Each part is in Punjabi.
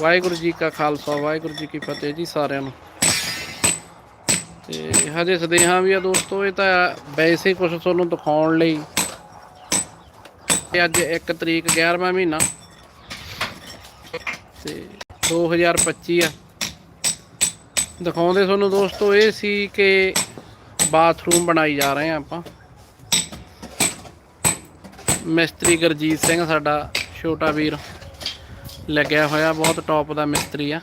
ਵਾਹਿਗੁਰੂ ਜੀ ਕਾ ਖਾਲਸਾ, ਵਾਹਿਗੁਰੂ ਜੀ ਕੀ ਫਤਿਹ ਜੀ ਸਾਰਿਆਂ ਨੂੰ। ਤੇ ਹਜੇ ਸਦੇਹਾਂ ਵੀ ਆ ਦੋਸਤੋ, ਇਹ ਤਾਂ ਵੈਸੇ ਹੀ ਕੁਝ ਤੁਹਾਨੂੰ ਦਿਖਾਉਣ ਲਈ ਤੇ ਅੱਜ 1 ਤਰੀਕ 11ਵਾਂ ਮਹੀਨਾ ਤੇ 2025 ਆ। ਦਿਖਾਉਂਦੇ ਤੁਹਾਨੂੰ ਦੋਸਤੋ, ਇਹ ਸੀ ਕਿ ਬਾਥਰੂਮ ਬਣਾਈ ਜਾ ਰਹੇ ਆ ਆਪਾਂ। ਮਿਸਤਰੀ ਗੁਰਜੀਤ ਸਿੰਘ, ਸਾਡਾ ਛੋਟਾ ਵੀਰ। ਲੱਗਿਆ ਹੋਇਆ, ਬਹੁਤ ਟੌਪ ਦਾ ਮਿਸਤਰੀ ਆ।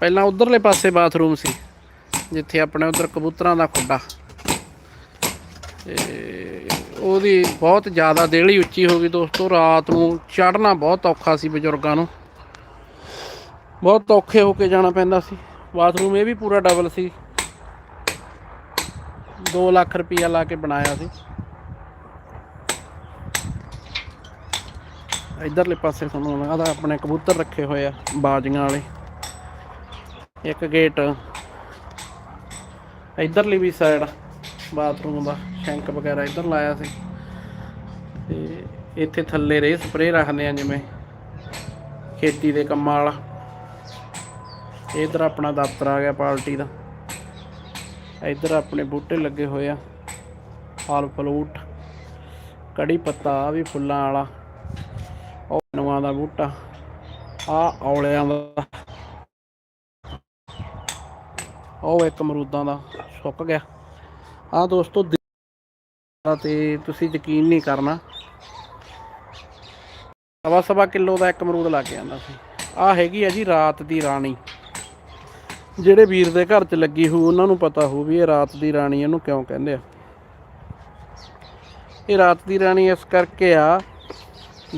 ਪਹਿਲਾਂ ਉਧਰਲੇ ਪਾਸੇ ਬਾਥਰੂਮ ਸੀ, ਜਿੱਥੇ ਆਪਣੇ ਉਧਰ ਕਬੂਤਰਾਂ ਦਾ ਖੁੱਡਾ। ਤੇ ਉਹਦੀ ਬਹੁਤ ਜ਼ਿਆਦਾ ਦੇਹਲੀ ਉੱਚੀ ਹੋ ਗਈ ਦੋਸਤੋ, ਰਾਤ ਨੂੰ ਚੜ੍ਹਨਾ ਬਹੁਤ ਔਖਾ ਸੀ ਬਜ਼ੁਰਗਾਂ ਨੂੰ। ਬਹੁਤ ਔਖੇ ਹੋ ਕੇ ਜਾਣਾ ਪੈਂਦਾ ਸੀ। ਬਾਥਰੂਮ ਇਹ ਵੀ ਪੂਰਾ ਡਬਲ ਸੀ। 2 ਲੱਖ ਰੁਪਈਆ ਲਾ ਕੇ ਬਣਾਇਆ ਸੀ। ਇਧਰਲੇ ਪਾਸੇ ਤੁਹਾਨੂੰ ਲਗਾਦਾ ਆਪਣੇ ਕਬੂਤਰ ਰੱਖੇ ਹੋਏ ਆ, ਬਾਜੀਆਂ ਵਾਲੇ। ਇੱਕ ਗੇਟ। ਇਧਰਲੀ ਵੀ ਸਾਈਡ ਬਾਥਰੂਮ ਦਾ, ਸ਼ੈਂਕ ਵਗੈਰਾ ਇਧਰ ਲਾਇਆ ਸੀ। ਤੇ ਇੱਥੇ ਥੱਲੇ ਰੇ ਸਪਰੇ ਰੱਖਦੇ ਆ ਜਿਵੇਂ ਖੇਤੀ ਦੇ ਕੰਮਾਂ ਵਾਲਾ। ਇਧਰ ਆਪਣਾ ਦਫ਼ਤਰ ਆ ਗਿਆ ਪਾਰਟੀ ਦਾ। ਇਧਰ ਆਪਣੇ ਬੂਟੇ ਲੱਗੇ ਹੋਏ ਆ, ਫਲ ਫਲੂਟ ਕੜੀ ਪੱਤਾ ਵੀ ਫੁੱਲਾਂ ਵਾਲਾ। ਉਹ ਦਾ ਬੂਟਾ। ਆ ਔਲਿਆਂ ਦਾ। ਉਹ ਇੱਕ ਅਮਰੂਦਾਂ ਦਾ ਸੁੱਕ ਗਿਆ। ਆ ਦੋਸਤੋ ਤੇ ਤੁਸੀਂ ਯਕੀਨ ਨਹੀਂ ਕਰਨਾ। ਸਵਾ ਸਵਾ ਕਿਲੋ ਦਾ ਇੱਕ ਅਮਰੂਦ ਲੱਗ ਜਾਂਦਾ ਸੀ। ਆ ਹੈਗੀ ਆ ਜੀ ਰਾਤ ਦੀ ਰਾਣੀ। ਜਿਹੜੇ ਵੀਰ ਦੇ ਘਰ 'ਚ ਲੱਗੀ ਹੋਊ, ਉਹਨਾਂ ਨੂੰ ਪਤਾ ਹੋਊ ਵੀ ਇਹ ਰਾਤ ਦੀ ਰਾਣੀ ਇਹਨੂੰ ਕਿਉਂ ਕਹਿੰਦੇ ਆ। ਇਹ ਰਾਤ ਦੀ ਰਾਣੀ ਇਸ ਕਰਕੇ ਆ,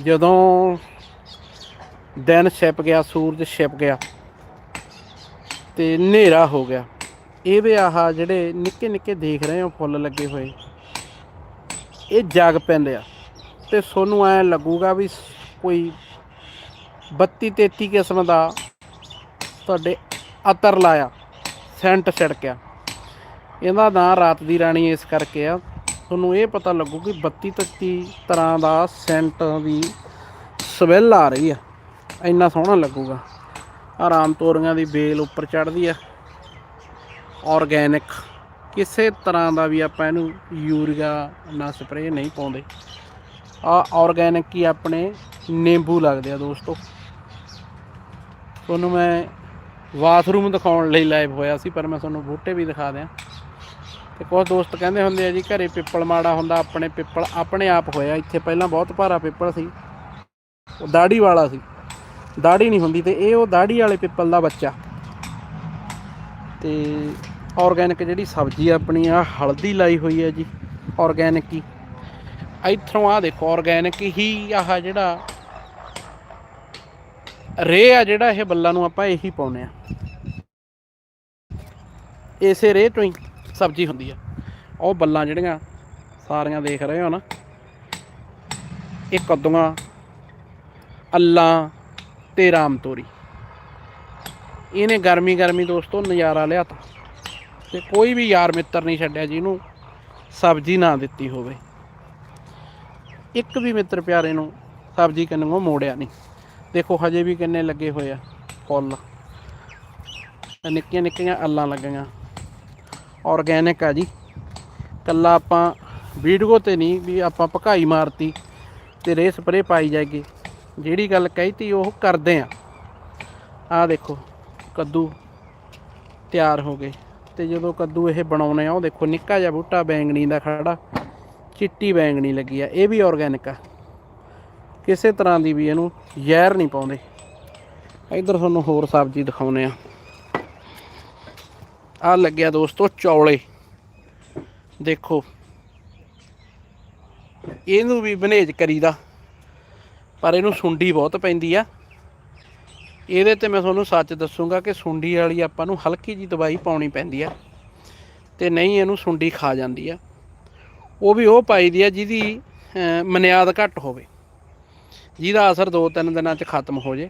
ਜਦੋਂ ਦਿਨ ਛਿਪ ਗਿਆ, ਸੂਰਜ ਛਿਪ ਗਿਆ ਤੇ ਹਨੇਰਾ ਹੋ ਗਿਆ। ਇਹ ਵੀ ਆਹ ਜਿਹੜੇ ਨਿੱਕੇ ਨਿੱਕੇ ਦੇਖ ਰਹੇ ਹੋ ਫੁੱਲ ਲੱਗੇ ਹੋਏ, ਇਹ ਜਗ ਪੈਂਦੇ ਆ ਤੇ ਤੁਹਾਨੂੰ ਐ ਲੱਗੂਗਾ ਵੀ ਕੋਈ 32 33 ਕਿਸਮ ਦਾ ਤੁਹਾਡੇ ਅਤਰ ਲਾਇਆ, ਸੈਂਟ ਛਿੜਕਿਆ। ਇਹਦਾ ਨਾਂ ਰਾਤ ਦੀ ਰਾਣੀ ਇਸ ਕਰਕੇ ਆ, ਤੁਹਾਨੂੰ ਇਹ ਪਤਾ ਲੱਗੂ ਕਿ 32 33 ਤਰ੍ਹਾਂ ਦਾ ਸੈਂਟ ਦੀ ਸਮੈਲ ਆ ਰਹੀ ਆ। ਇੰਨਾ ਸੋਹਣਾ ਲੱਗੂਗਾ। ਆਰਾਮ ਤੋਰੀਆਂ ਦੀ ਬੇਲ ਉੱਪਰ ਚੜਦੀ ਆ। ਆਰਗੈਨਿਕ ਕਿਸੇ ਤਰ੍ਹਾਂ ਦਾ ਵੀ ਆਪਾਂ ਇਹਨੂੰ ਯੂਰੀਆ ਨਾ ਸਪਰੇਅ ਨਹੀਂ ਪਾਉਂਦੇ। ਆ ਆਰਗੈਨਿਕ ਹੀ ਆਪਣੇ ਨਿੰਬੂ ਲੱਗਦੇ ਆ ਦੋਸਤੋ। ਤੁਹਾਨੂੰ ਮੈਂ ਬਾਥਰੂਮ ਦਿਖਾਉਣ ਲਈ ਲਾਈਵ ਹੋਇਆ ਸੀ, ਪਰ ਮੈਂ ਤੁਹਾਨੂੰ ਬੂਟੇ ਵੀ ਦਿਖਾ ਦਿਆਂ। ਤੇ ਕੁਝ ਦੋਸਤ ਕਹਿੰਦੇ ਹੁੰਦੇ ਆ ਜੀ, ਘਰੇ ਪਿੱਪਲ ਮਾੜਾ ਹੁੰਦਾ, ਆਪਣੇ ਪਿੱਪਲ ਆਪਣੇ ਆਪ ਹੋਇਆ। ਇੱਥੇ ਪਹਿਲਾਂ ਬਹੁਤ ਭਾਰਾ ਪਿੱਪਲ ਸੀ। ਉਹ ਦਾੜੀ ਵਾਲਾ ਸੀ। ਦਾੜੀ ਨਹੀਂ ਹੁੰਦੀ ਤੇ ਇਹ ਉਹ ਦਾੜੀ ਵਾਲੇ ਪਿੱਪਲ ਦਾ ਬੱਚਾ। ਤੇ ਆਰਗੈਨਿਕ ਜਿਹੜੀ ਸਬਜ਼ੀ ਆਪਣੀ ਆ ਹਲਦੀ ਲਾਈ ਹੋਈ ਹੈ ਜੀ ਆਰਗੈਨਿਕ ਹੀ। ਇੱਥੋਂ ਆ ਦੇਖੋ ਆਰਗੈਨਿਕ ਹੀ ਆਹ ਜਿਹੜਾ ਰੇ ਆ ਜਿਹੜਾ ਇਹ ਬੱਲਾਂ ਨੂੰ ਆਪਾਂ ਇਹੀ ਪਾਉਨੇ ਆ। ਇਸੇ ਰੇ ਤੋਂ ਹੀ ਸਬਜ਼ੀ ਹੁੰਦੀ ਆ। ਉਹ ਬੱਲਾਂ ਜਿਹੜੀਆਂ ਸਾਰੀਆਂ ਦੇਖ ਰਹੇ ਹੋ ਨਾ ਇਹ ਕੱਦੂਆਂ ਅੱਲਾਂ ਤੇ ਰਾਮ ਤੋਰੀ। ਇਹਨੇ ਗਰਮੀ ਗਰਮੀ ਦੋਸਤੋ ਨਜ਼ਾਰਾ ਲਿਆਤਾ ਤੇ। ਕੋਈ ਵੀ ਯਾਰ ਮਿੱਤਰ ਨਹੀਂ ਛੱਡਿਆ ਜਿਹਨੂੰ ਸਬਜ਼ੀ ਨਾ ਦਿੱਤੀ ਹੋਵੇ। ਇੱਕ ਵੀ ਮਿੱਤਰ ਪਿਆਰੇ ਨੂੰ ਸਬਜ਼ੀ ਕਿੰਨੋਂ ਮੋੜਿਆ ਨਹੀਂ। ਦੇਖੋ ਹਜੇ ਵੀ ਕਿੰਨੇ ਲੱਗੇ ਹੋਏ ਆ ਫੁੱਲ। ਨਿੱਕੀਆਂ ਨਿੱਕੀਆਂ ਅੱਲਾਂ ਲੱਗੀਆਂ। ਆਰਗੈਨਿਕ ਆ ਜੀ। ਕੱਲਾ ਆਪਾਂ ਵੀਡੀਓ ਤੇ ਨਹੀਂ ਵੀ ਆਪਾਂ ਪਕਾਈ ਮਾਰਤੀ ਤੇ ਰੇ ਸਪਰੇ ਪਾਈ ਜਾਏਗੀ। ਜਿਹੜੀ ਗੱਲ ਕਹੀਤੀ ਉਹ ਕਰਦੇ ਆ। ਆ ਦੇਖੋ, ਕੱਦੂ ਤਿਆਰ ਹੋ ਗਏ। ਤੇ ਜਦੋਂ ਕੱਦੂ ਇਹ ਬਣਾਉਣੇ ਆ, ਉਹ ਦੇਖੋ ਨਿੱਕਾ ਜਿਹਾ ਬੂਟਾ ਬੈਂਗਣੀ ਦਾ ਖੜਾ, ਚਿੱਟੀ ਬੈਂਗਣੀ ਲੱਗੀ ਆ। ਇਹ ਵੀ ਆਰਗੈਨਿਕ ਆ। ਕਿਸੇ ਤਰ੍ਹਾਂ ਦੀ ਵੀ ਇਹਨੂੰ ਜ਼ਹਿਰ ਨਹੀਂ ਪਾਉਂਦੇ। ਇੱਧਰ ਤੁਹਾਨੂੰ ਹੋਰ ਸਬਜ਼ੀ ਦਿਖਾਉਨੇ ਆ। ਆ ਲੱਗਿਆ ਦੋਸਤੋ ਚੌਲੇ। ਦੇਖੋ, ਇਹਨੂੰ ਵੀ ਬਨੇਜ ਕਰੀਦਾ। ਪਰ ਇਹਨੂੰ ਸੁੰਡੀ ਬਹੁਤ ਪੈਂਦੀ ਆ। ਇਹਦੇ ਤੇ ਮੈਂ ਤੁਹਾਨੂੰ ਸੱਚ ਦੱਸੂਗਾ ਕਿ ਸੁੰਡੀ ਵਾਲੀ ਆਪਾਂ ਨੂੰ ਹਲਕੀ ਜੀ ਦਵਾਈ ਪਾਉਣੀ ਪੈਂਦੀ ਆ ਤੇ ਨਹੀਂ ਇਹਨੂੰ ਸੁੰਡੀ ਖਾ ਜਾਂਦੀ ਆ। ਉਹ ਵੀ ਉਹ ਪਾਈਦੀ ਆ ਜਿਹਦੀ ਮਨਿਆਦ ਘੱਟ ਹੋਵੇ। ਜਿਹਦਾ ਅਸਰ 2-3 ਦਿਨਾਂ 'ਚ ਖਤਮ ਹੋ ਜੇ।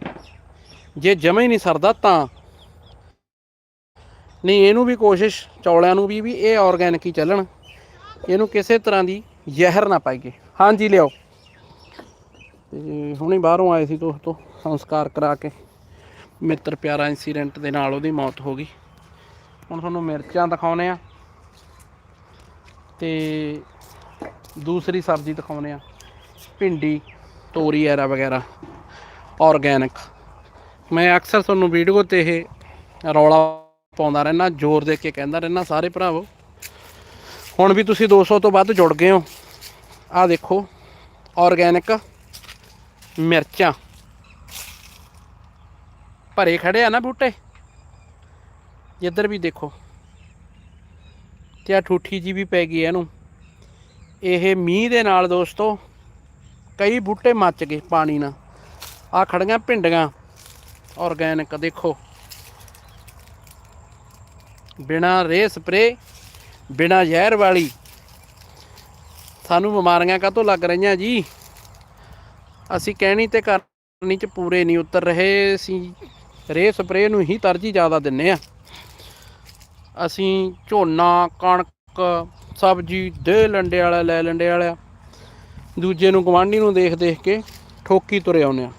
ਜੇ ਜਮੇ ਹੀ ਨਹੀਂ ਸਰਦਾ ਤਾਂ। ਨਹੀਂ, ਇਹਨੂੰ ਵੀ ਕੋਸ਼ਿਸ਼ ਚੌਲਿਆਂ ਨੂੰ ਵੀ ਵੀ ਇਹ ਆਰਗੈਨਿਕ ਹੀ ਚੱਲਣ। ਇਹਨੂੰ ਕਿਸੇ ਤਰ੍ਹਾਂ ਦੀ ਜ਼ਹਿਰ ਨਾ ਪਾਈਏ। ਹਾਂਜੀ, ਲਿਆਓ। ਤੇ ਹੁਣੇ ਬਾਹਰੋਂ ਆਏ ਸੀ ਦੋਸਤੋ ਸੰਸਕਾਰ ਕਰਾ ਕੇ। ਮਿੱਤਰ ਪਿਆਰਾ ਇਨਸੀਡੈਂਟ ਦੇ ਨਾਲ ਉਹਦੀ ਮੌਤ ਹੋ ਗਈ। ਹੁਣ ਤੁਹਾਨੂੰ ਮਿਰਚਾਂ ਦਿਖਾਉਨੇ ਆ। ਤੇ ਦੂਸਰੀ ਸਬਜ਼ੀ ਦਿਖਾਉਨੇ ਆ। ਭਿੰਡੀ, ਤੋਰੀ, ਐਰਾ ਵਗੈਰਾ। ਆਰਗੈਨਿਕ ਮੈਂ ਅਕਸਰ ਤੁਹਾਨੂੰ ਵੀਡੀਓ ਤੇ ਇਹ ਰੌਲਾ ਪਾਉਂਦਾ ਰਹਿਣਾ ਜ਼ੋਰ ਦੇ ਕੇ ਕਹਿੰਦਾ ਰਹਿਣਾ ਸਾਰੇ ਭਰਾਵੋ। ਹੁਣ ਵੀ ਤੁਸੀਂ 200 ਤੋਂ ਵੱਧ ਜੁੜ ਗਏ ਹੋ। ਆਹ ਦੇਖੋ ਆਰਗੈਨਿਕ ਮਿਰਚਾਂ। ਭਰੇ ਖੜੇ ਆ ਨਾ ਬੂਟੇ। ਜਿੱਧਰ ਵੀ ਦੇਖੋ। ਤੇ ਆ ਠੂਠੀ ਜੀ ਵੀ ਪੈ ਗਈ ਇਹਨੂੰ। ਇਹ ਮੀਂਹ ਦੇ ਨਾਲ ਦੋਸਤੋ, ਕਈ ਬੂਟੇ ਮੱਚ ਗਏ ਪਾਣੀ ਨਾਲ। ਆ ਖੜੀਆਂ ਭਿੰਡੀਆਂ ਆਰਗੈਨਿਕ ਦੇਖੋ। ਬਿਨਾ ਰੇ ਸਪਰੇ ਬਿਨਾ ਜ਼ਹਿਰ ਵਾਲੀ। ਸਾਨੂੰ ਬਿਮਾਰੀਆਂ ਕਾਹਤੋਂ ਲੱਗ ਰਹੀਆਂ ਜੀ? ਅਸੀਂ ਕਹਿਣੀ ਤੇ ਕਰਨੀ ਚ ਪੂਰੇ ਨਹੀਂ ਉਤਰ ਰਹੇ, ਅਸੀਂ ਰੇ ਸਪਰੇ ਨੂੰ ਹੀ ਤਰਜੀਹ ਜ਼ਿਆਦਾ ਦਿੰਨੇ ਆ। ਅਸੀਂ ਝੋਨਾ, ਕਣਕ, ਸਬਜ਼ੀ, ਦੇ ਲੰਡੇ ਵਾਲਾ, ਲੈ ਲੰਡੇ ਵਾਲਾ, ਦੂਜੇ ਨੂੰ ਗਵਾਂਢੀ ਨੂੰ ਦੇਖ ਦੇਖ ਕੇ ਠੋਕੀ ਤੁਰੇ ਆਉਂਦੇ ਆ।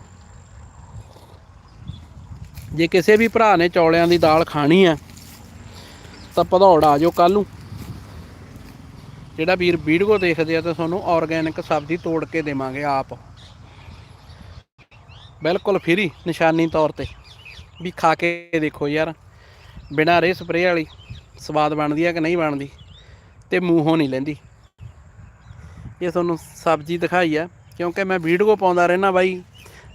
ਜੇ ਕਿਸੇ ਵੀ ਭਰਾ ਨੇ ਚੌਲਿਆਂ ਦੀ ਦਾਲ ਖਾਣੀ ਆ, ਤਾਂ ਭਦੌੜ ਆ ਜਾਓ ਕੱਲ ਨੂੰ। ਜਿਹੜਾ ਵੀਰ ਵੀਡੀਓ ਦੇਖਦੇ ਆ ਤਾਂ ਤੁਹਾਨੂੰ ਆਰਗੈਨਿਕ ਸਬਜ਼ੀ ਤੋੜ ਕੇ ਦੇਵਾਂਗੇ ਆਪ। ਬਿਲਕੁਲ ਫ੍ਰੀ, ਨਿਸ਼ਾਨੀ ਤੌਰ ਤੇ। ਵੀ ਖਾ ਕੇ ਦੇਖੋ ਯਾਰ, ਬਿਨਾਂ ਰੇ ਸਪਰੇਅ ਵਾਲੀ ਸਵਾਦ ਬਣਦੀ ਆ ਕਿ ਨਹੀਂ ਬਣਦੀ, ਤੇ ਮੂੰਹੋਂ ਨਹੀਂ ਲੈਂਦੀ। ਇਹ ਤੁਹਾਨੂੰ ਸਬਜ਼ੀ ਦਿਖਾਈ ਆ, ਕਿਉਂਕਿ ਮੈਂ ਵੀਡੀਓ ਪਾਉਂਦਾ ਰਹਿਣਾ ਬਾਈ।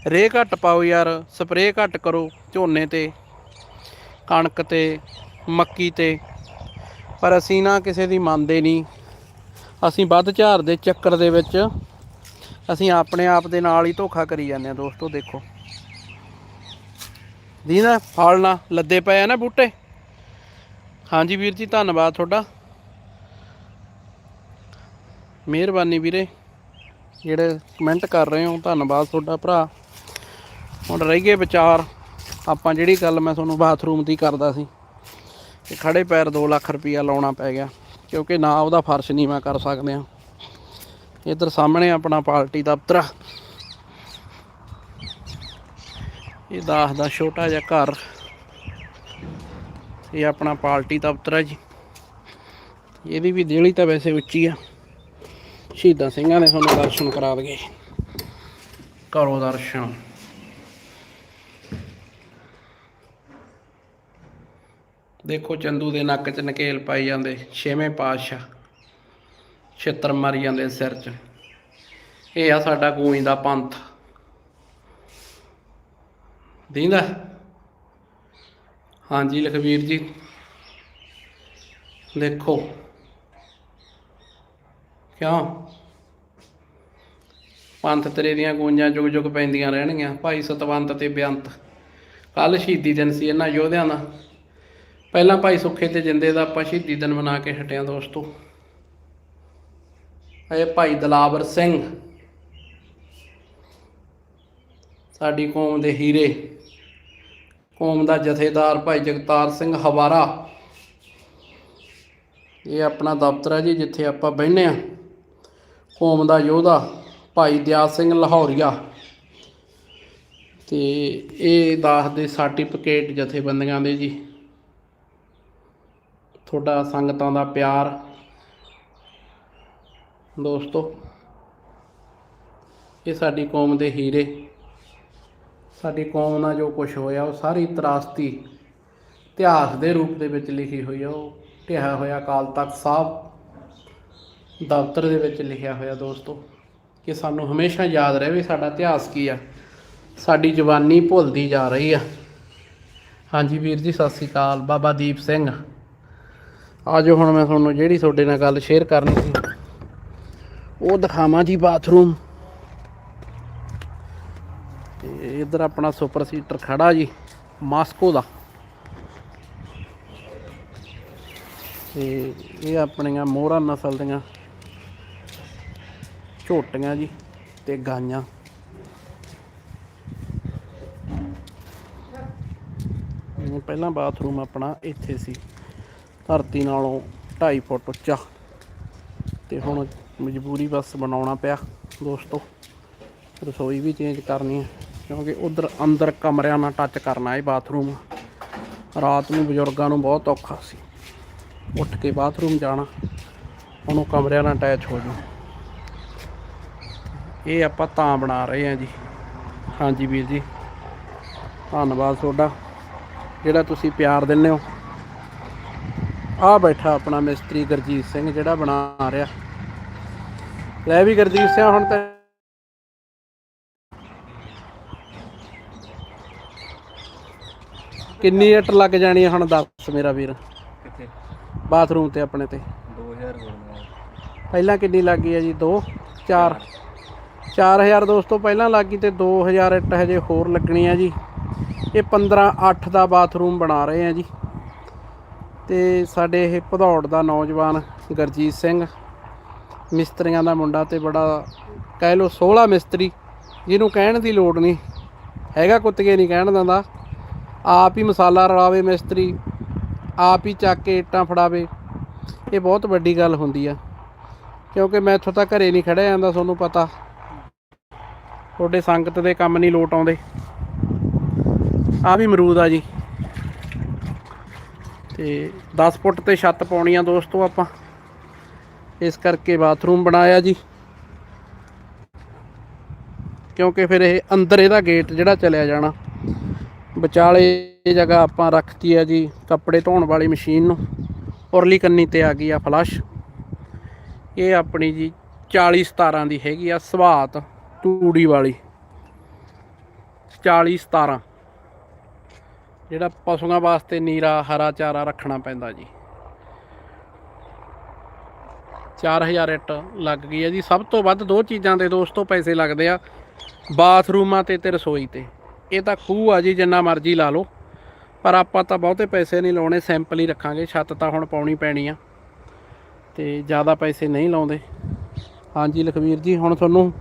ਰੇ ਘੱਟ ਪਾਓ ਯਾਰ, ਸਪਰੇਅ ਘੱਟ ਕਰੋ ਝੋਨੇ ਤੇ, ਕਣਕ ਤੇ, ਮੱਕੀ ਤੇ। ਪਰ ਅਸੀਂ ਨਾ ਕਿਸੇ ਦੀ ਮੰਨਦੇ ਨਹੀਂ। ਅਸੀਂ ਵੱਧ ਝਾਰ ਦੇ ਚੱਕਰ ਦੇ ਵਿੱਚ ਅਸੀਂ ਆਪਣੇ ਆਪ ਦੇ ਨਾਲ ਹੀ ਧੋਖਾ ਕਰੀ ਜਾਂਦੇ ਆ ਦੋਸਤੋ, ਦੇਖੋ। ਦੀਨਾ, ਫਲ ਨਾ, ਲੱਦੇ ਪਏ ਆ ਨਾ ਬੂਟੇ। ਹਾਂਜੀ ਵੀਰ ਜੀ, ਧੰਨਵਾਦ ਤੁਹਾਡਾ। ਮਿਹਰਬਾਨੀ ਵੀਰੇ। ਜਿਹੜੇ ਕਮੈਂਟ ਕਰ ਰਹੇ ਹੋ, ਧੰਨਵਾਦ ਤੁਹਾਡਾ ਭਰਾ। ਹੁਣ ਰਹਿ ਗਏ ਵਿਚਾਰ। ਆਪਾਂ ਜਿਹੜੀ ਗੱਲ ਮੈਂ ਤੁਹਾਨੂੰ ਬਾਥਰੂਮ ਦੀ ਕਰਦਾ ਸੀ ਕਿ ਖੜੇ ਪੈਰ 2 ਲੱਖ ਰੁਪਈਆ ਲਾਉਣਾ ਪੈ ਗਿਆ। ਕਿਉਂਕਿ ਨਾ ਉਹਦਾ ਫਰਸ਼ ਨਹੀਂ ਮੈਂ ਕਰ ਸਕਦੇ ਆ ਇੱਧਰ ਸਾਹਮਣੇ ਆਪਣਾ ਪਾਰਟੀ ਦਫ਼ਤਰ ਆ। ਇਹ ਦਾਸ ਦਾ ਛੋਟਾ ਜਿਹਾ ਘਰ। ਇਹ ਆਪਣਾ ਪਾਰਟੀ ਦਫ਼ਤਰ ਹੈ ਜੀ। ਇਹਦੀ ਵੀ ਦੇਲੀ ਤਾਂ ਵੈਸੇ ਉੱਚੀ ਆ। ਸ਼ਹੀਦਾਂ ਸਿੰਘਾਂ ਨੇ ਤੁਹਾਨੂੰ ਦਰਸ਼ਨ ਕਰਾ ਦਗੇ ਕਰੋ ਦਰਸ਼ਨ। ਦੇਖੋ ਚੰਦੂ ਦੇ ਨੱਕ 'ਚ ਨਕੇਲ ਪਾਈ ਜਾਂਦੇ। ਛੇਵੇਂ ਪਾਤਸ਼ਾਹ। ਛਿੱਤਰ ਮਾਰੀ ਜਾਂਦੇ ਸਿਰ 'ਚ। ਇਹ ਆ ਸਾਡਾ ਗੂੰਜ ਦਾ ਪੰਥ। ਦੀਂਦਾ? ਹਾਂਜੀ ਲਖਵੀਰ ਜੀ। ਦੇਖੋ। ਕਿਉਂ? ਪੰਥ ਤੇਰੇ ਦੀਆਂ ਗੂੰਜਾਂ ਜੁਗ ਜੁਗ ਪੈਂਦੀਆਂ ਰਹਿਣਗੀਆਂ। ਭਾਈ ਸਤਵੰਤ ਤੇ ਬੇਅੰਤ ਕੱਲ ਸ਼ਹੀਦੀ ਦਿਨ ਸੀ ਇਹਨਾਂ ਯੋਧਿਆਂ ਦਾ। ਪਹਿਲਾਂ ਭਾਈ ਸੁੱਖੇ ਤੇ ਜਿੰਦੇ ਦਾ ਆਪਾਂ ਸ਼ਹੀਦੀ ਦਿਨ ਮਨਾ ਕੇ ਹਟਿਆ ਦੋਸਤੋ। ਇਹ ਭਾਈ ਦਲਾਵਰ ਸਿੰਘ। ਸਾਡੀ ਕੌਮ ਦੇ ਹੀਰੇ, ਕੌਮ ਦਾ ਜਥੇਦਾਰ ਭਾਈ ਜਗਤਾਰ ਸਿੰਘ ਹਵਾਰਾ। ਇਹ ਆਪਣਾ ਦਫ਼ਤਰ ਹੈ ਜੀ, ਜਿੱਥੇ ਆਪਾਂ ਬਹਿੰਦੇ ਆ ਕੌਮ ਦਾ ਯੋਧਾ ਭਾਈ ਦਿਆ ਸਿੰਘ ਲਾਹੌਰੀਆ। ਤੇ ਇਹ ਦਾਸ ਦੇ ਸਰਟੀਫਿਕੇਟ ਜਥੇਬੰਦੀਆਂ ਦੇ ਜੀ। ਤੁਹਾਡਾ ਸੰਗਤਾਂ ਦਾ ਪਿਆਰ ਦੋਸਤੋ, ਇਹ ਸਾਡੀ ਕੌਮ ਦੇ ਹੀਰੇ। ਸਾਡੀ ਕੌਮ ਨਾਲ ਜੋ ਕੁਝ ਹੋਇਆ, ਉਹ ਸਾਰੀ ਤਰਾਸਤੀ ਇਤਿਹਾਸ ਦੇ ਰੂਪ ਦੇ ਵਿੱਚ ਲਿਖੀ ਹੋਈ ਆ। ਉਹ ਢਿਆ ਹੋਇਆ ਅਕਾਲ ਤਖਤ ਸਾਹਿਬ ਦਫ਼ਤਰ ਦੇ ਵਿੱਚ ਲਿਖਿਆ ਹੋਇਆ ਦੋਸਤੋ, ਕਿ ਸਾਨੂੰ ਹਮੇਸ਼ਾ ਯਾਦ ਰਹੇ ਵੀ ਸਾਡਾ ਇਤਿਹਾਸ ਕੀ ਆ। ਸਾਡੀ ਜਵਾਨੀ ਭੁੱਲਦੀ ਜਾ ਰਹੀ ਆ। ਹਾਂਜੀ ਵੀਰ ਜੀ, ਸਤਿ ਸ੍ਰੀ ਅਕਾਲ। ਬਾਬਾ ਦੀਪ ਸਿੰਘ। ਆਜੋ ਹੁਣ ਮੈਂ ਤੁਹਾਨੂੰ ਜਿਹੜੀ ਤੁਹਾਡੇ ਨਾਲ ਗੱਲ ਸ਼ੇਅਰ ਕਰਨੀ ਸੀ। ਉਹ ਦਿਖਾਵਾਂ ਜੀ ਬਾਥਰੂਮ। ਤੇ ਇੱਧਰ ਆਪਣਾ ਸੁਪਰ ਸੀਟਰ ਖੜਾ ਜੀ, ਮਾਸਕੋ ਦਾ। ਤੇ ਇਹ ਆਪਣੀਆਂ ਮੋਹਰਾ ਨਸਲ ਦੀਆਂ ਝੋਟੀਆਂ ਜੀ ਤੇ ਗਾਈਆਂ। ਪਹਿਲਾਂ ਬਾਥਰੂਮ ਆਪਣਾ ਇੱਥੇ ਸੀ, ਧਰਤੀ ਨਾਲੋਂ 2.5 ਫੁੱਟ ਉੱਚਾ। ਤੇ ਹੁਣ ਮਜਬੂਰੀ ਬਸ ਬਣਾਉਣਾ ਪਿਆ ਦੋਸਤੋ। ਰਸੋਈ ਵੀ ਚੇਂਜ ਕਰਨੀ ਹੈ, ਕਿਉਂਕਿ ਉਧਰ ਅੰਦਰ ਕਮਰਿਆਂ ਨਾਲ ਟੱਚ ਕਰਨਾ ਹੈ ਬਾਥਰੂਮ ਰਾਤ ਨੂੰ ਬਜ਼ੁਰਗਾਂ ਨੂੰ ਬਹੁਤ ਔਖਾ ਸੀ। ਉੱਠ ਕੇ ਬਾਥਰੂਮ ਜਾਣਾ, ਉਹਨੂੰ ਕਮਰਿਆਂ ਨਾਲ ਅਟੈਚ ਹੋ ਜੂ ਇਹ ਆਪਾਂ ਤਾਂ ਬਣਾ ਰਹੇ ਹਾਂ ਜੀ। ਹਾਂਜੀ ਵੀਰ ਜੀ, ਧੰਨਵਾਦ ਤੁਹਾਡਾ। ਜਿਹੜਾ ਤੁਸੀਂ ਪਿਆਰ ਦਿੰਦੇ ਹੋ। ਆ ਬੈਠਾ ਆਪਣਾ ਮਿਸਤਰੀ ਗੁਰਜੀਤ ਸਿੰਘ ਜਿਹੜਾ ਬਣਾ ਰਿਹਾ। ਲੈ ਵੀ ਗੁਰਜੀਤ ਸਿੰਘ ਹੁਣ ਤਾਂ। ਕਿੰਨੀ ਇੱਟ ਲੱਗ ਜਾਣੀ ਹੈ ਹੁਣ ਦੱਸ ਮੇਰਾ ਵੀਰ। ਕਿੱਥੇ? ਬਾਥਰੂਮ ਤੇ ਆਪਣੇ ਤੇ। 2000 ਬੋਲਣਾ ਪਹਿਲਾਂ ਕਿੰਨੀ ਲੱਗੀ ਹੈ ਜੀ? 2 4 4000 ਦੋਸਤੋ ਪਹਿਲਾਂ ਲੱਗੀ ਤੇ 2000 ਇੱਟ ਹਜੇ ਹੋਰ ਲੱਗਣੀ ਆ ਜੀ। ਇਹ 15 8 ਦਾ ਬਾਥਰੂਮ ਬਣਾ ਰਹੇ ਆ ਜੀ। ਤੇ ਸਾਡੇ ਇਹ ਭਦੌੜ ਦਾ ਨੌਜਵਾਨ ਗੁਰਜੀਤ ਸਿੰਘ ਮਿਸਤਰੀਆਂ ਦਾ ਮੁੰਡਾ ਤੇ ਬੜਾ ਕਹਿ ਲੋ 16 ਮਿਸਤਰੀ, ਜਿਹਨੂੰ ਕਹਿਣ ਦੀ ਲੋੜ ਨਹੀਂ। ਹੈਗਾ ਕੁੱਤਗੇ ਨਹੀਂ ਕਹਿਣ ਦਿੰਦਾ। ਆਪ ਹੀ ਮਸਾਲਾ ਰਲਾਵੇ ਮਿਸਤਰੀ, ਆਪ ਹੀ ਚੱਕ ਕੇ ਇੱਟਾਂ ਫੜਾਵੇ। ਇਹ ਬਹੁਤ ਵੱਡੀ ਗੱਲ ਹੁੰਦੀ ਆ। ਕਿਉਂਕਿ ਮੈਂ ਇੱਥੋਂ ਤਾਂ ਘਰੇ ਨਹੀਂ ਖੜਿਆ ਜਾਂਦਾ, ਤੁਹਾਨੂੰ ਪਤਾ। ਤੁਹਾਡੇ ਸੰਗਤ ਦੇ ਕੰਮ ਨਹੀਂ ਲੋਟ ਆਉਂਦੇ। ਆ ਵੀ ਅਮਰੂਦ ਆ ਜੀ। ਤੇ 10 ਫੁੱਟ ਤੇ ਛੱਤ ਪਾਉਣੀ ਆ ਦੋਸਤੋ ਆਪਾਂ। ਇਸ ਕਰਕੇ ਬਾਥਰੂਮ ਬਣਾਇਆ ਜੀ। ਕਿਉਂਕਿ ਫਿਰ ਇਹ ਅੰਦਰ ਇਹਦਾ ਗੇਟ ਜਿਹੜਾ ਚਲਿਆ ਜਾਣਾ। ਵਿਚਾਲੇ ਜਗ੍ਹਾ ਆਪਾਂ ਰੱਖਤੀ ਹੈ ਜੀ ਕੱਪੜੇ ਧੋਣ ਵਾਲੀ ਮਸ਼ੀਨ ਨੂੰ। ਉਰਲੀ ਕੰਨੀ ਤੇ ਆ ਗਈ ਆ ਫਲਸ਼। ਇਹ ਆਪਣੀ ਜੀ 40 17 ਦੀ ਹੈਗੀ ਆ ਸਵਾਤ ਤੂੜੀ ਵਾਲੀ। 40 17 ਜਿਹੜਾ ਪਸ਼ੂਆਂ ਵਾਸਤੇ ਨੀਰਾ, ਹਰਾ ਚਾਰਾ ਰੱਖਣਾ ਪੈਂਦਾ ਜੀ। 4000 ਇੱਟ ਲੱਗ ਗਈ ਹੈ ਜੀ। ਸਭ ਤੋਂ ਵੱਧ ਦੋ ਚੀਜ਼ਾਂ ਦੇ ਦੋਸਤੋ ਪੈਸੇ ਲੱਗਦੇ ਆ ਬਾਥਰੂਮਾਂ ਤੇ ਤੇ ਰਸੋਈ ਤੇ। ਇਹ ਤਾਂ ਖੂਹ ਆ ਜੀ, ਜਿੰਨਾ ਮਰਜ਼ੀ ਲਾ ਲਓ। ਪਰ ਆਪਾਂ ਤਾਂ ਬਹੁਤੇ ਪੈਸੇ ਨਹੀਂ ਲਾਉਣੇ, ਸਿੰਪਲ ਹੀ ਰੱਖਾਂਗੇ। ਛੱਤ ਤਾਂ ਹੁਣ ਪਾਉਣੀ ਪੈਣੀ ਆ। ਤੇ ਜ਼ਿਆਦਾ ਪੈਸੇ ਨਹੀਂ ਲਾਉਂਦੇ। ਹਾਂਜੀ ਲਖਵੀਰ ਜੀ, ਹੁਣ ਤੁਹਾਨੂੰ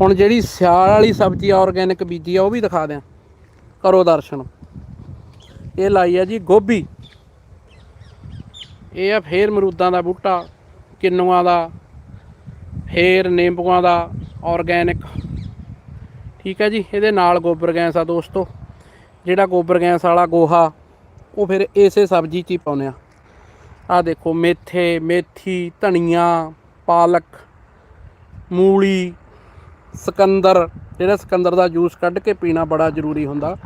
ਹੁਣ ਜਿਹੜੀ ਸਿਆਲ ਵਾਲੀ ਸਬਜ਼ੀ ਆਰਗੈਨਿਕ ਬੀਜੀ ਆ, ਉਹ ਵੀ ਦਿਖਾ ਦਿਆਂ। ਕਰੋ ਦਰਸ਼ਨ। ਇਹ ਲਾਈ ਆ ਜੀ ਗੋਭੀ। ਇਹ ਆ ਫੇਰ ਮਰੂਦਾਂ ਦਾ ਬੂਟਾ। ਕਿੰਨੂਆਂ ਦਾ ਫੇਰ ਨਿੰਬੂਆਂ ਦਾ ਆਰਗੈਨਿਕ ਠੀਕ ਹੈ ਜੀ, ਇਹਦੇ ਨਾਲ ਗੋਬਰ ਗੈਸ ਆ ਦੋਸਤੋ। ਜਿਹੜਾ ਗੋਬਰ ਗੈਸ ਵਾਲਾ ਗੋਹਾ, ਉਹ ਫਿਰ ਇਸੇ ਸਬਜ਼ੀ 'ਚ ਹੀ ਪਾਉਂਦੇ ਆ। ਆ ਦੇਖੋ, ਮੇਥੇ, ਮੇਥੀ, ਧਨੀਆ, ਪਾਲਕ, ਮੂਲੀ, ਸਕੰਦਰ। ਜਿਹੜਾ ਸਕੰਦਰ ਦਾ ਜੂਸ ਕੱਢ ਕੇ ਪੀਣਾ ਬੜਾ ਜ਼ਰੂਰੀ ਹੁੰਦਾ।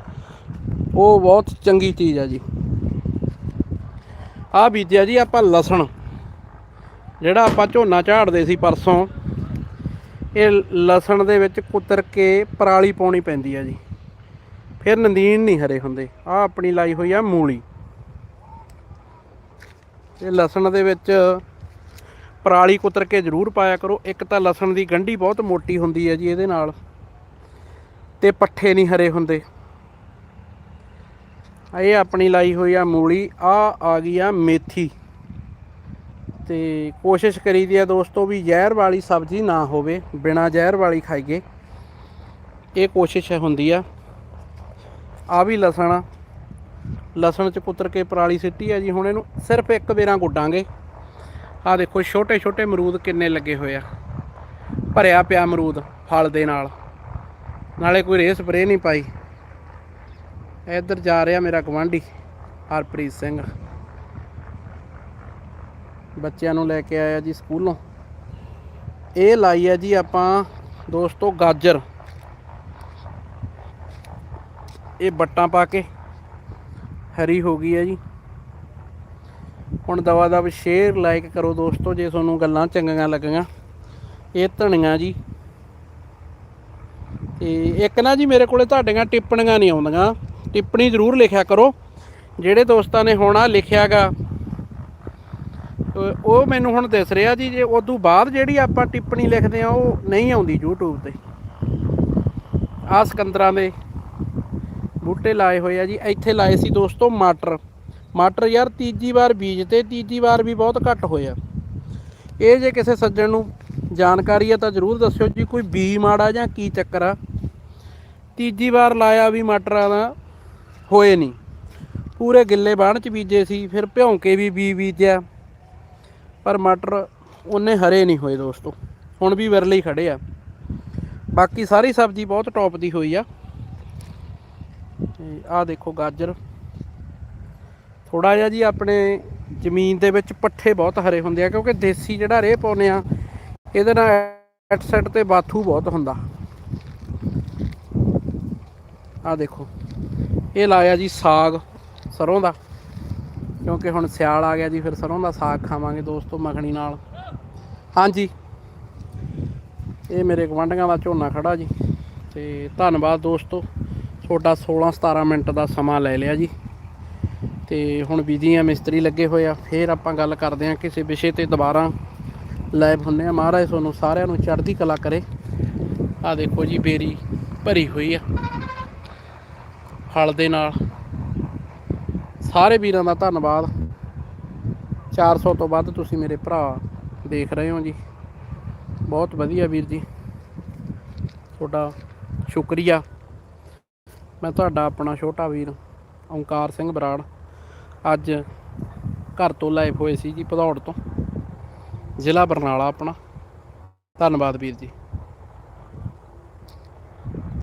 ਉਹ ਬਹੁਤ ਚੰਗੀ ਚੀਜ਼ ਆ ਜੀ। ਆ ਬੀਜਿਆ ਜੀ ਆਪਾਂ ਲਸਣ। ਜਿਹੜਾ ਆਪਾਂ ਝੋਨਾ ਝਾੜਦੇ ਸੀ ਪਰਸੋਂ, ਇਹ ਲਸਣ ਦੇ ਵਿੱਚ ਕੁਤਰ ਕੇ ਪਰਾਲੀ ਪਾਉਣੀ ਪੈਂਦੀ ਆ ਜੀ। ਫਿਰ ਨੰਦੀਨ ਨਹੀਂ ਹਰੇ ਹੁੰਦੇ। ਆ ਆਪਣੀ ਲਾਈ ਹੋਈ ਆ ਮੂਲੀ। ਇਹ ਲਸਣ ਦੇ ਵਿੱਚ ਪਰਾਲੀ ਕੁਤਰ ਕੇ ਜ਼ਰੂਰ ਪਾਇਆ ਕਰੋ। ਇੱਕ ਤਾਂ ਲਸਣ ਦੀ ਗੰਢੀ ਬਹੁਤ ਮੋਟੀ ਹੁੰਦੀ ਹੈ ਜੀ ਇਹਦੇ ਨਾਲ। ਤੇ ਪੱਠੇ ਨਹੀਂ ਹਰੇ ਹੁੰਦੇ। ਇਹ ਆਪਣੀ ਲਾਈ ਹੋਈ ਆ ਮੂਲੀ। ਆ ਆ ਗਈ ਆ ਮੇਥੀ। ਤੇ ਕੋਸ਼ਿਸ਼ ਕਰੀਦੀ ਆ ਦੋਸਤੋ ਵੀ ਜ਼ਹਿਰ ਵਾਲੀ ਸਬਜ਼ੀ ਨਾ ਹੋਵੇ, ਬਿਨਾ ਜ਼ਹਿਰ ਵਾਲੀ ਖਾਈਏ। ਇਹ ਕੋਸ਼ਿਸ਼ ਹੁੰਦੀ ਆ। ਆ ਵੀ ਲਸਣ ਆ। ਲਸਣ ਚ ਕੁਤਰ ਕੇ ਪਰਾਲੀ ਸਿੱਟੀ ਆ ਜੀ, ਹੁਣ ਇਹਨੂੰ ਸਿਰਫ ਇੱਕ ਵੇਰਾਂ ਗੁੱਡਾਂਗੇ। ਆ ਦੇਖੋ ਛੋਟੇ ਛੋਟੇ ਅਮਰੂਦ ਕਿੰਨੇ ਲੱਗੇ ਹੋਏ ਆ। ਭਰਿਆ ਪਿਆ ਅਮਰੂਦ ਫਲ ਦੇ ਨਾਲ। ਨਾਲੇ ਕੋਈ ਰੇਹ ਸਪਰੇ ਨਹੀਂ ਪਾਈ। ਇੱਧਰ ਜਾ ਰਿਹਾ ਮੇਰਾ ਗਵਾਂਢੀ ਹਰਪ੍ਰੀਤ ਸਿੰਘ। ਬੱਚਿਆਂ ਨੂੰ ਲੈ ਕੇ ਆਇਆ ਜੀ ਸਕੂਲੋਂ। ਇਹ ਲਾਈ ਹੈ ਜੀ ਆਪਾਂ ਦੋਸਤੋ ਗਾਜਰ। ਇਹ ਬੱਟਾਂ ਪਾ ਕੇ ਹਰੀ ਹੋ ਗਈ ਹੈ ਜੀ। ਹੁਣ ਦਵਾ ਦਵ ਸ਼ੇਅਰ ਲਾਈਕ ਕਰੋ ਦੋਸਤੋ ਜੇ ਤੁਹਾਨੂੰ ਗੱਲਾਂ ਚੰਗੀਆਂ ਲੱਗੀਆਂ। ਇਹ ਧਨੀਆ ਜੀ। ਤੇ ਇੱਕ ਨਾ ਜੀ ਮੇਰੇ ਕੋਲੇ ਤੁਹਾਡੀਆਂ ਟਿੱਪਣੀਆਂ ਨਹੀਂ ਆਉਂਦੀਆਂ। ਟਿੱਪਣੀ ਜ਼ਰੂਰ ਲਿਖਿਆ ਕਰੋ। ਜਿਹੜੇ ਦੋਸਤਾਂ ਨੇ ਹੋਣਾ ਲਿਖਿਆਗਾ ਉਹ ਮੈਨੂੰ ਹੁਣ ਦਿਸ ਰਿਹਾ ਜੀ, ਜੇ ਉਦੋਂ ਬਾਅਦ ਜਿਹੜੀ ਆਪਾਂ ਟਿੱਪਣੀ ਲਿਖਦੇ ਆ ਉਹ ਨਹੀਂ ਆਉਂਦੀ YouTube ਤੇ। ਆ ਸਕੰਦਰਾਂ ਦੇ ਬੂਟੇ ਲਾਏ ਹੋਏ ਆ ਜੀ, ਇੱਥੇ ਲਾਏ ਸੀ ਦੋਸਤੋ ਮਟਰ। ਮਟਰ ਯਾਰ ਤੀਜੀ ਵਾਰ ਬੀਜ ਤੇ ਤੀਜੀ ਵਾਰ ਵੀ ਬਹੁਤ ਘੱਟ ਹੋਇਆ ਇਹ ਜੇ ਕਿਸੇ ਸੱਜਣ ਨੂੰ ਜਾਣਕਾਰੀ ਆ ਤਾਂ ਜਰੂਰ ਦੱਸਿਓ ਜੀ, ਕੋਈ ਬੀ ਮਾੜਾ ਜਾਂ ਕੀ ਚੱਕਰ ਆ। ਤੀਜੀ ਵਾਰ ਲਾਇਆ ਵੀ ਮਟਰਾਂ ਦਾ ਹੋਏ ਨਹੀਂ। ਪੂਰੇ ਗਿੱਲੇ ਬਾਣ ਚ ਬੀਜੇ ਸੀ, ਫਿਰ ਭਿਉਂ ਕੇ ਵੀ ਬੀ ਬੀਜਿਆ। ਪਰ ਮਟਰ ਉਹਨੇ ਹਰੇ ਨਹੀਂ ਹੋਏ ਦੋਸਤੋ। ਹੁਣ ਵੀ ਵਿਰਲੇ ਹੀ ਖੜੇ ਆ। ਬਾਕੀ ਸਾਰੀ ਸਬਜ਼ੀ ਬਹੁਤ ਟੌਪ ਦੀ ਹੋਈ ਆ। ਤੇ ਆਹ ਦੇਖੋ ਗਾਜਰ। ਥੋੜਾ ਜਿਹਾ ਜੀ ਆਪਣੇ ਜ਼ਮੀਨ ਦੇ ਵਿੱਚ ਪੱਠੇ ਬਹੁਤ ਹਰੇ ਹੁੰਦੇ ਆ, ਕਿਉਂਕਿ ਦੇਸੀ ਜਿਹੜਾ ਰੇਹ ਪਾਉਨੇ ਆ, ਇਹਦੇ ਨਾਲ ਐਟ ਸੈਟ ਤੇ ਬਾਥੂ ਬਹੁਤ ਹੁੰਦਾ। ਆਹ ਦੇਖੋ। ਇਹ ਲਾਇਆ ਜੀ ਸਾਗ ਸਰੋਂ ਦਾ। ਕਿਉਂਕਿ ਹੁਣ ਸਿਆਲ ਆ ਗਿਆ ਜੀ, ਫਿਰ ਸਰੋਂ ਦਾ ਸਾਗ ਖਾਵਾਂਗੇ ਦੋਸਤੋ ਮੱਖਣੀ ਨਾਲ। ਹਾਂਜੀ। ਇਹ ਮੇਰੇ ਗਵਾਂਢੀਆਂ ਦਾ ਝੋਨਾ ਖੜਾ ਜੀ। ਤੇ ਧੰਨਵਾਦ ਦੋਸਤੋ, ਤੁਹਾਡਾ 16 17 ਮਿੰਟ ਦਾ ਸਮਾਂ ਲੈ ਲਿਆ ਜੀ। ਤੇ ਹੁਣ ਬੀਜੀ ਆ ਮਿਸਤਰੀ ਲੱਗੇ ਹੋਏ ਆ, ਫੇਰ ਆਪਾਂ ਗੱਲ ਕਰਦੇ ਆ ਕਿਸੇ ਵਿਸ਼ੇ ਤੇ ਦੁਬਾਰਾ। ਲਾਈਵ ਹੁੰਨੇ ਆ ਮਹਾਰਾਜ ਤੁਹਾਨੂੰ ਸਾਰਿਆਂ ਨੂੰ ਚੜ੍ਹਦੀ ਕਲਾ ਕਰੇ। ਆ ਦੇਖੋ ਜੀ, ਬੇਰੀ ਭਰੀ ਹੋਈ ਆ। ਹਲ ਦੇ ਨਾਲ। ਸਾਰੇ ਵੀਰਾਂ ਦਾ ਧੰਨਵਾਦ। 400 ਤੋਂ ਵੱਧ ਤੁਸੀਂ ਮੇਰੇ ਭਰਾ ਦੇਖ ਰਹੇ ਹੋ ਜੀ। ਬਹੁਤ ਵਧੀਆ ਵੀਰ ਜੀ। ਤੁਹਾਡਾ ਸ਼ੁਕਰੀਆ। ਮੈਂ ਤੁਹਾਡਾ ਆਪਣਾ ਛੋਟਾ ਵੀਰ ਓਂਕਾਰ ਸਿੰਘ ਬਰਾੜ ਅੱਜ ਘਰ ਤੋਂ ਲਾਈਵ ਹੋਏ ਸੀ ਜੀ ਭਦੌੜ ਤੋਂ। ਜ਼ਿਲ੍ਹਾ ਬਰਨਾਲਾ ਆਪਣਾ। ਧੰਨਵਾਦ ਵੀਰ ਜੀ।